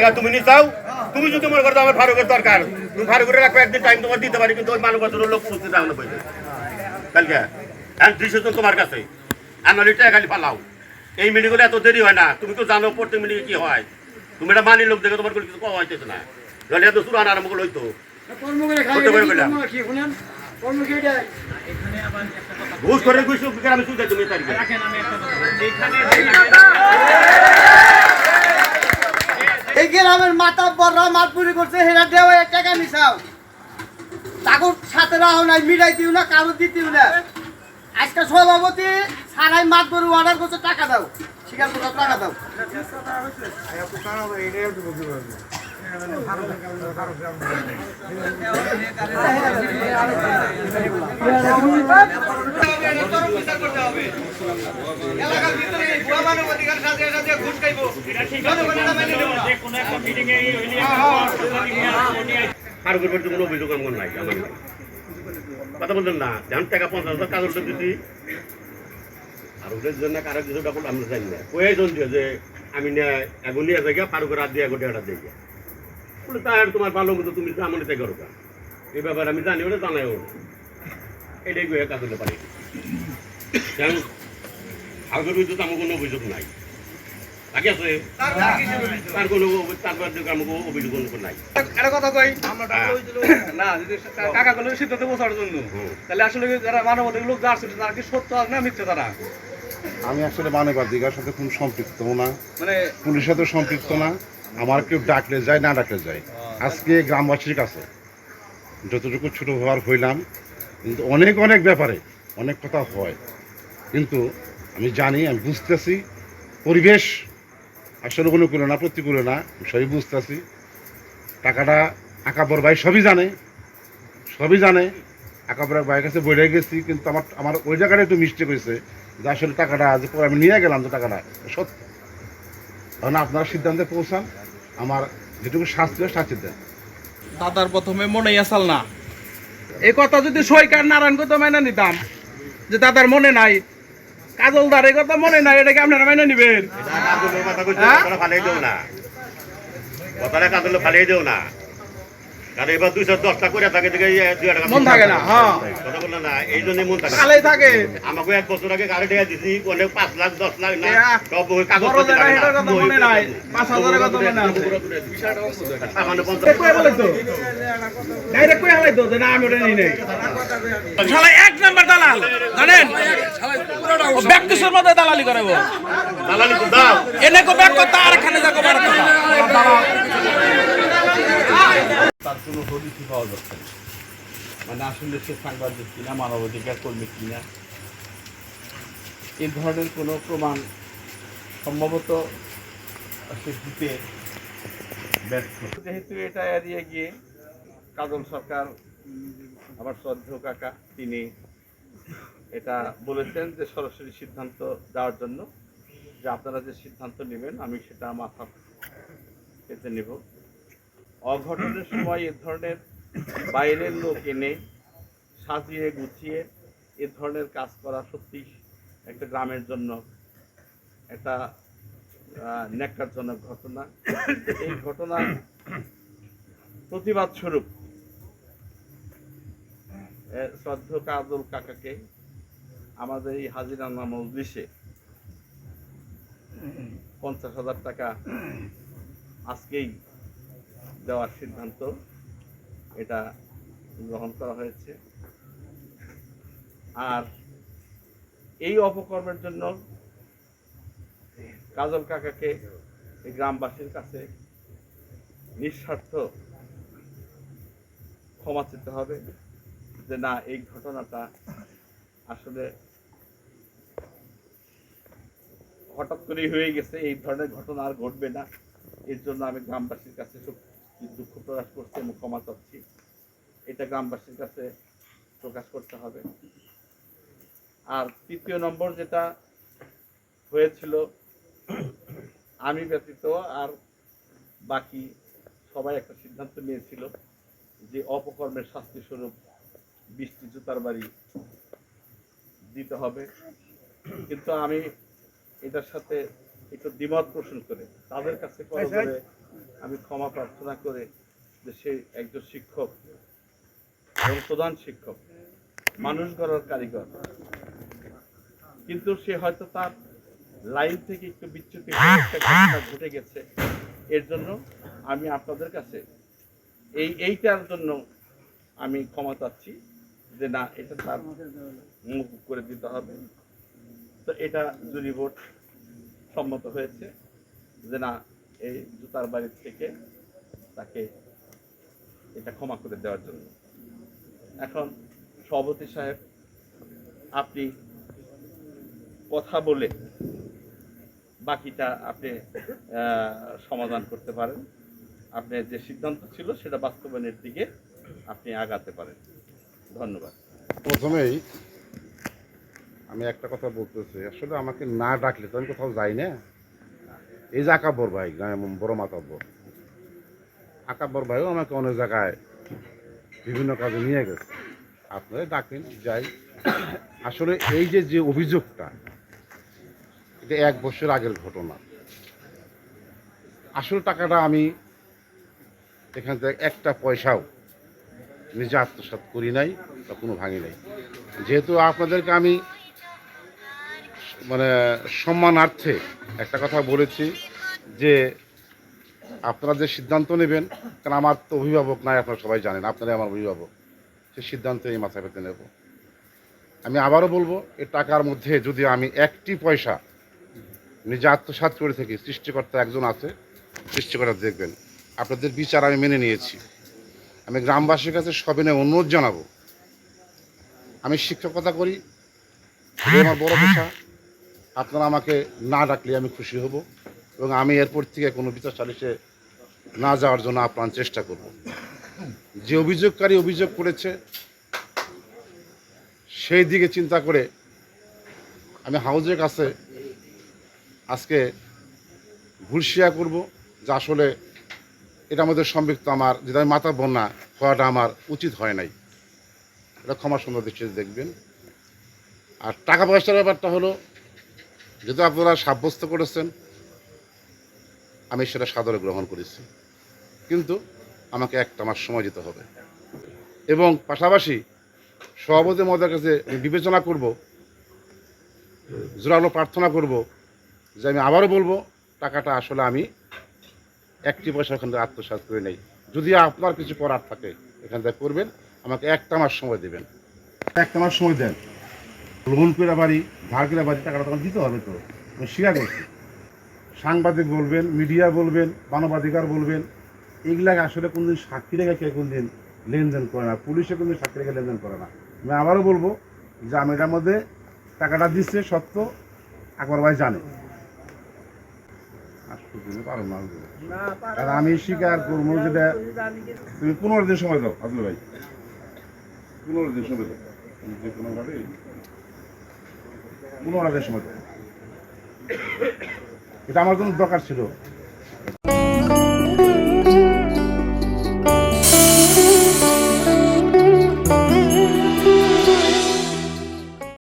টাকা তুমি নিচাও তুমি যদি মনে করো আমার ফারুকের দরকার তুমি ফারুকের রাখবে একদিন টাইম তোমার দিতে পারি কিন্তু ওই মানব লোক খুঁজতে যাও না বইলে কালকে এখন দৃশ্য তো তোমার কাছে। আনালি টাকা খালি পালাও। এই মিনিটগুলো এত দেরি হয় না তুমি তো জানো প্রত্যেক মিনিটে কি হয়। তুমি এটা মানি লোক দেখে তোমার কিছু পাওয়া হইতেছে না। তাহলে এত শুরু আনার মুখ হইতো। না। ঘুষ করে ঘুষ আমি শুনতে তুমি তারিখে। এই গ্রামের মাথা বড়রা মাতপুরি করছে হেরা দেওয়া টাকা মিশাও তাকুর সাথে রাহো নাই মিলাই দিও না কারও দিতেও না আজকে সভাপতি সারাই মাতবরি অর্ডার করছে টাকা দাও স্বীকার করো টাকা দাও আর করবার কোনো অভিযোগ আমার নাই আমার নাই। কথা বললেন না যেমন টাকা পঞ্চাশ কাগজটা দিছি আর জন্য কারও কিছু ডাকুল, আমরা জানি না কয়েকজন দিয়ে যে আমি নিয়ে এগো নিয়ে যাই ফারুকের রাত দিয়ে এগো ডেটা দিয়ে গিয়া। বলে তাই আর তোমার ভালো মতো তুমি আমার থেকে করো এই ব্যাপারে আমি জানি ওটা জানাইও না। এটাই গিয়ে কাজ হতে পারি যেমন ফারুকের বিরুদ্ধে আমার কোনো অভিযোগ নাই। বাকি আছে? তার কোনো অভিযোগ নাই। একটা কথা কই। না যদি কাকা গুলো সিদ্ধান্ত পৌঁছার জন্য। তাহলে আসলে যারা লোক যা আসছে তারা কি সত্য আছে না মিথ্যে তারা? আমি আসলে মানবাধিকার সাথে কোনো সম্পৃক্ত না। মানে পুলিশের সাথে সম্পৃক্ত না। আমার কেউ ডাকলে যায়, না ডাকলে যায়। আজকে গ্রামবাসীর কাছে যতটুকু ছোটো হওয়ার হইলাম, কিন্তু অনেক অনেক ব্যাপারে অনেক কথা হয়। কিন্তু আমি জানি, আমি বুঝতেছি, পরিবেশ আসলে অনুকূলে না, প্রতিকূলে না সবই বুঝতেছি। টাকাটা আকাবর ভাই সবই জানে সবই জানে। আকাবর ভাইয়ের কাছে বইরে গেছি, কিন্তু আমার আমার ওই জায়গাটা একটু মিস্টেক হয়েছে যে আসলে টাকাটা যে পরে আমি নিয়ে গেলাম যে টাকাটা। সত্য। তখন আপনারা সিদ্ধান্তে পৌঁছান আমার যেটুকু শাস্তি হয় শাস্তি দেন। দাদার প্রথমে মনেই আসাল না। এই কথা যদি সৈকার নারায়ণ তো মেনে নিতাম যে দাদার মনে নাই কাজলদার এই কথা মনে নাই এটাকে আপনারা মেনে নিবেন? হ্যাঁ? কথাটা কাজল দেও না। কথাটা কাজল ফালাই দেও না। কারণ এবার দুইশো দশটা করে থাকে মন থাকে না, হ্যাঁ। না এই জন্যই মন থাকে। থাকে। আমাকে এক বছর আগে গাড়ি টাকা দিছি অনেক পাঁচ লাখ দশ লাখ না সব ওই কাগজ মনে নাই, পাঁচ হাজারের কথা মনে আছে। তো। ডাইরেক্ট কয়ে হালাই তো না আমি ওটা নিই নাই। শালা এক নাম্বার দালাল জানেন? ও ব্যক্তির মধ্যে দালালি করে দালালি তো দাও। এনে কো ব্যাক কথা আর এখানে যাকো বার কথা তার কোনো হদিসই পাওয়া যাচ্ছে না। মানে আসলে সে সাংবাদিক কিনা, মানবাধিকার কর্মী কিনা এই ধরনের কোনো প্রমাণ সম্ভবত সে দিতে ব্যর্থ। যেহেতু এটা এড়িয়ে গিয়ে কাজল সরকার, আমার শ্রদ্ধেয় কাকা, তিনি এটা বলেছেন যে সরাসরি সিদ্ধান্ত দেওয়ার জন্য যে আপনারা যে সিদ্ধান্ত নেবেন, আমি সেটা মাথা পেতে নেব। অঘটনের সময় এ ধরনের বাইরের লোক এনে সাজিয়ে গুছিয়ে এ ধরনের কাজ করা সত্যি একটা গ্রামের জন্য একটা ন্যাক্কারজনক ঘটনা। এই ঘটনার প্রতিবাদ স্বরূপ এ, শ্রদ্ধেয় কাজল কাকাকে আমাদের এই হাজিরানা মজলিসে পঞ্চাশ হাজার টাকা আজকেই দেওয়ার সিদ্ধান্ত এটা গ্রহণ করা হয়েছে। আর এই অপকর্মের জন্য কাজল কাকাকে গ্রামবাসীর কাছে নিঃস্বার্থ ক্ষমা চেতে হবে যে না, এই ঘটনাটা আসলে হঠাৎ করেই হয়ে গেছে, এই ধরনের ঘটনা আর ঘটবে না। এর জন্য আমি গ্রামবাসীর কাছে দুঃখ প্রকাশ করছি এবং ক্ষমা চাচ্ছি। এটা গ্রামবাসীর কাছে প্রকাশ করতে হবে। আর তৃতীয় নম্বর যেটা হয়েছিল আমি ব্যতীত আর বাকি সবাই একটা সিদ্ধান্ত নিয়েছিল যে অপকর্মের শাস্তি স্বরূপ বৃষ্টি জুতার বাড়ি দিতে হবে। কিন্তু আমি এটার সাথে একটু দ্বিমত পোষণ করে। তাদের কাছে কল করে আমি ক্ষমা প্রার্থনা করে যে সে একজন শিক্ষক এবং প্রধান শিক্ষক, মানুষ গড়ার কারিগর। কিন্তু সে হয়তো তার লাইন থেকে একটু বিচ্যুতি ঘটে গেছে। এর জন্য আমি আপনাদের কাছে এই, এইটার জন্য আমি ক্ষমা চাচ্ছি যে না, এটা তার মুখ করে দিতে হবে। তো এটা জুরি ভোট সম্মত হয়েছে যে না এই জুতার বাড়ির থেকে তাকে এটা ক্ষমা করে দেওয়ার জন্য। এখন সভাপতি সাহেব, আপনি কথা বলে বাকিটা আপনি সমাধান করতে পারেন। আপনার যে সিদ্ধান্ত ছিল সেটা বাস্তবায়নের দিকে আপনি আগাতে পারেন। ধন্যবাদ। প্রথমেই আমি একটা কথা বলতেছি, আসলে আমাকে না ডাকলে তো আমি কোথাও যাই না। এই যে আকাব্বর ভাই বড় মাতাব্বর আকাব্বর ভাইও আমাকে অনেক জায়গায় বিভিন্ন কাজে নিয়ে গেছে। আপনারা ডাকেন যাই। আসলে এই যে যে অভিযোগটা, এটা এক বছর আগের ঘটনা। আসল টাকাটা আমি এখান থেকে একটা পয়সাও নিজে আত্মসাৎ করি নাই বা কোনো ভাঙি নাই। যেহেতু আপনাদেরকে আমি মানে সম্মানার্থে একটা কথা বলেছি যে আপনারা যে সিদ্ধান্ত নেবেন, কারণ আমার তো অভিভাবক নাই, আপনারা সবাই জানেন, আপনারাই আমার অভিভাবক, সে সিদ্ধান্ত এই মাথায় পেতে নেব। আমি আবারও বলব, এ টাকার মধ্যে যদি আমি একটি পয়সা নিজে আত্মসাৎ করে থাকি, সৃষ্টিকর্তা একজন আছে, সৃষ্টিকর্তা দেখবেন, আপনাদের বিচার আমি মেনে নিয়েছি। আমি গ্রামবাসীর কাছে সবিনয় অনুরোধ জানাব। আমি শিক্ষকতা করি আমার বড় পেশা। আপনারা আমাকে না ডাকলে আমি খুশি হব এবং আমি এরপর থেকে কোনো বিচার সালিশে না যাওয়ার জন্য আপ্রাণ চেষ্টা করব। যে অভিযোগকারী অভিযোগ করেছে, সেই দিকে চিন্তা করে আমি হাউজের কাছে আজকে ঘুরশিয়া করব, যে আসলে এটা আমাদের সম্পৃক্ত আমার, যেটা আমি মাথা বন্যা হওয়াটা আমার উচিত হয় নাই। এটা ক্ষমা সুন্দর দৃষ্টিতে দেখবেন। আর টাকা পয়সার ব্যাপারটা হলো যেহেতু আপনারা সাব্যস্ত করেছেন, আমি সেটা সাদরে গ্রহণ করেছি। কিন্তু আমাকে একটা মাস সময় দিতে হবে। এবং পাশাপাশি সভাপতি মহোদয়ের কাছে বিবেচনা করব, জোরালো প্রার্থনা করব যে আমি আবারও বলব, টাকাটা আসলে আমি একটি পয়সা ওখান থেকে আত্মসাৎ করে নেই। যদি আপনার কিছু করার থাকে, এখান থেকে করবেন, আমাকে একটা মাস সময় দেবেন। একটা মাস সময় দেন। লোন করে বাড়ি ধার করে বাড়ি, টাকাটা তখন দিতে হবে তো। আমি স্বীকার করছি সাংবাদিক বলবেন, মিডিয়া বলবেন, মানবাধিকার বলবেন এগুলাকে আসলে কোনদিন সাক্ষী রেখে কে কোনদিন লেনদেন করে না। পুলিশে কোনদিন সাক্ষী রেখে লেনদেন করে না। আমি আবারও বলব যে আমি এটার মধ্যে টাকাটা দিচ্ছে, সত্য, আকবর ভাই জানে। পারো আমি স্বীকার করব যেটা তুমি পনেরো দিন সময় দাও আজল ভাই। পনেরো দিন সময় দাও। যে পনেরো দিন সময় এটা আমার জন্য দরকার ছিল।